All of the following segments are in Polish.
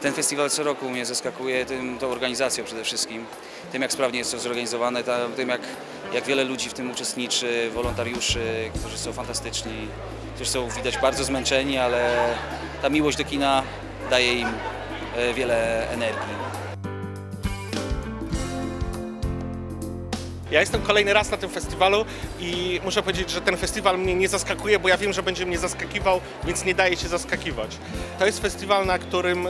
ten festiwal co roku mnie zaskakuje tym, tą organizacją przede wszystkim, tym jak sprawnie jest to zorganizowane, tym jak, jak wiele ludzi w tym uczestniczy, wolontariuszy, którzy są fantastyczni, którzy są widać bardzo zmęczeni, ale ta miłość do kina daje im e, wiele energii. Ja jestem kolejny raz na tym festiwalu i muszę powiedzieć, że ten festiwal mnie nie zaskakuje, bo ja wiem, że będzie mnie zaskakiwał, więc nie daje się zaskakiwać. To jest festiwal, na którym,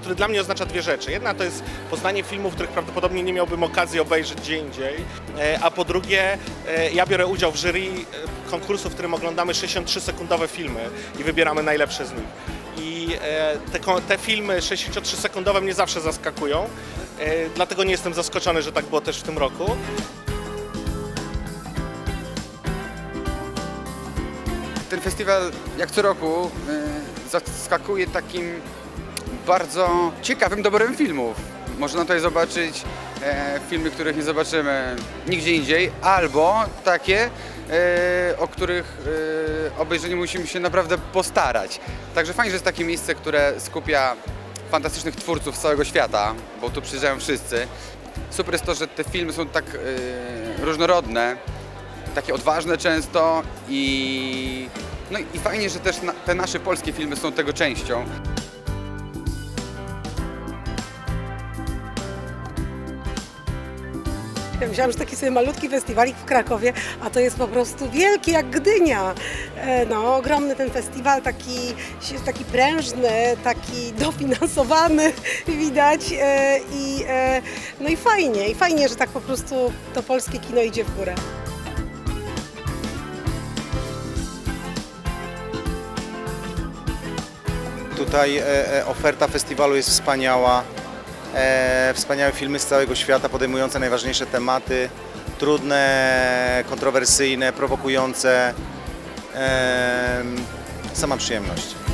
który dla mnie oznacza dwie rzeczy. Jedna to jest poznanie filmów, których prawdopodobnie nie miałbym okazji obejrzeć gdzie indziej, e, a po drugie e, ja biorę udział w jury e, konkursu, w którym oglądamy 63-sekundowe filmy i wybieramy najlepsze z nich. I te, te filmy 63-sekundowe mnie zawsze zaskakują, dlatego nie jestem zaskoczony, że tak było też w tym roku. Ten festiwal, jak co roku, y, zaskakuje takim bardzo ciekawym doborem filmów. Można tutaj zobaczyć e, filmy, których nie zobaczymy nigdzie indziej, albo takie, e, o których e, obejrzeniu musimy się naprawdę postarać. Także fajnie, że jest takie miejsce, które skupia fantastycznych twórców z całego świata, bo tu przyjeżdżają wszyscy. Super jest to, że te filmy są tak różnorodne, takie odważne często i, no i fajnie, że też te nasze polskie filmy są tego częścią. Ja myślałam, że taki sobie malutki festiwalik w Krakowie, a to jest po prostu wielki jak Gdynia. E, No, ogromny ten festiwal, taki, taki prężny, taki dofinansowany widać e, i, e, no i fajnie, i fajnie, że tak po prostu to polskie kino idzie w górę. Tutaj e, e, oferta festiwalu jest wspaniała. E, wspaniałe filmy z całego świata podejmujące najważniejsze tematy, trudne, kontrowersyjne, prowokujące. Sama przyjemność.